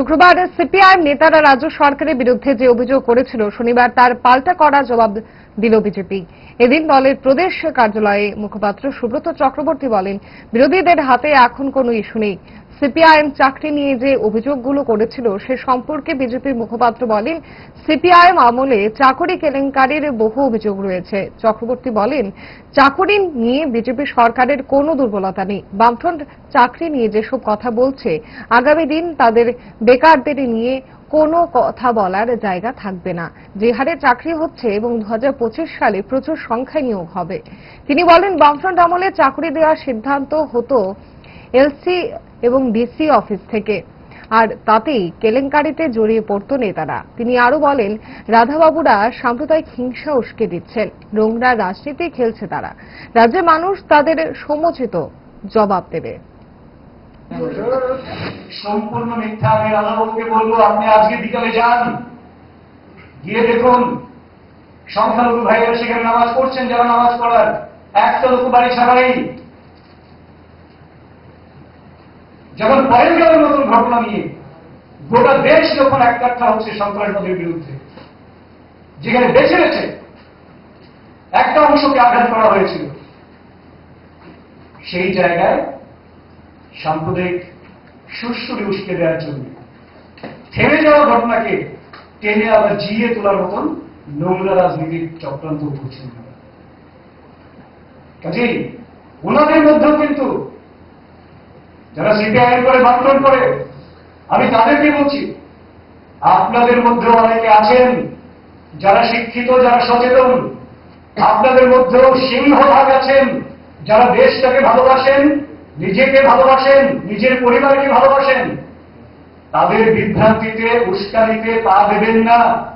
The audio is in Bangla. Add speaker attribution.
Speaker 1: শুক্রবার সিপিআইএম নেতারা রাজ্য সরকারের বিরুদ্ধে যে অভিযোগ করেছিল, শনিবার তার পাল্টা করা জবাব দিল বিজেপি। এদিন দলের প্রদেশ কার্যালয়ে মুখপাত্র সুব্রত চক্রবর্তী বলেন, বিরোধীদের হাতে এখন কোনো ইস্যু নেই। সিপিআইএম চাকরি নিয়ে যে অভিযোগগুলো করেছিল, সে সম্পর্কে বিজেপির মুখপাত্র বলেন, সিপিআইএম আমলে চাকরি কেলেঙ্কারির বহু অভিযোগ রয়েছে। চক্রবর্তী বলেন, চাকরি নিয়ে বিজেপি সরকারের কোনো দুর্বলতা নেই। বামফ্রন্ট চাকরি নিয়ে যেসব কথা বলছে, আগামী দিন তাদের বেকারদের নিয়ে কোনো কথা বলার জায়গা থাকবে না। যে হারে চাকরি হচ্ছে এবং দু হাজার পঁচিশ সালে প্রচুর সংখ্যায় নিয়োগ হবে। তিনি বলেন, বামফ্রন্ট আমলে চাকরি দেওয়ার সিদ্ধান্ত হতো এলসি এবং ডিসি অফিস থেকে। আর তাতেই কেলেঙ্কারিতে জড়িয়ে পড়ত নেতারা। তিনি আরও বলেন, রাধাবাবুরা সাম্প্রদায়িক হিংসা উস্কে দিচ্ছেন। নোংরা রাজনীতি খেলছে তারা। রাজ্যের মানুষ তাদের সমুচিত জবাব দেবে।
Speaker 2: সম্পূর্ণ মিথ্যা। আমি রাধাবাবুকে বলব, আপনি আজকে বিকালে যান। গিয়ে দেখুন, সংখ্যালঘু ভাইয়েরা সেখানে নামাজ পড়ছেন, যারা নামাজ পড়ার। একটা লোক বাড়ি ছাড়াই। যখন পয়েন্টের নতুন ঘটনা নিয়ে, গোটা দেশ যখন একটা হচ্ছে সন্ত্রাসবাদের বিরুদ্ধে, যেখানে বেছে বেছে একটা অংশকে আঘাত করা হয়েছিল, সেই জায়গায় সাম্প্রদায়িক সুশ্রুরি উস্কে দেওয়ার জন্য। থেমে যাওয়া ঘটনাকে টেনে আবার জিয়ে তোলার মতন নোংরা রাজনীতির চক্রান্ত করছেন কাজেই ওনাদের মধ্যেও কিন্তু যারা সিপিআইএম করে বান্ধন করে, আমি তাদেরকে বলছি, আপনাদের মধ্যেও অনেকে আছেন যারা শিক্ষিত, যারা সচেতন। আপনাদের মধ্যেও সিংহভাগ আছেন যারা দেশটাকে ভালোবাসেন নিজেকে ভালোবাসেন নিজের পরিবারকে ভালোবাসেন। তাদের বিভ্রান্তিতে উস্কানিতে পা দেবেন না।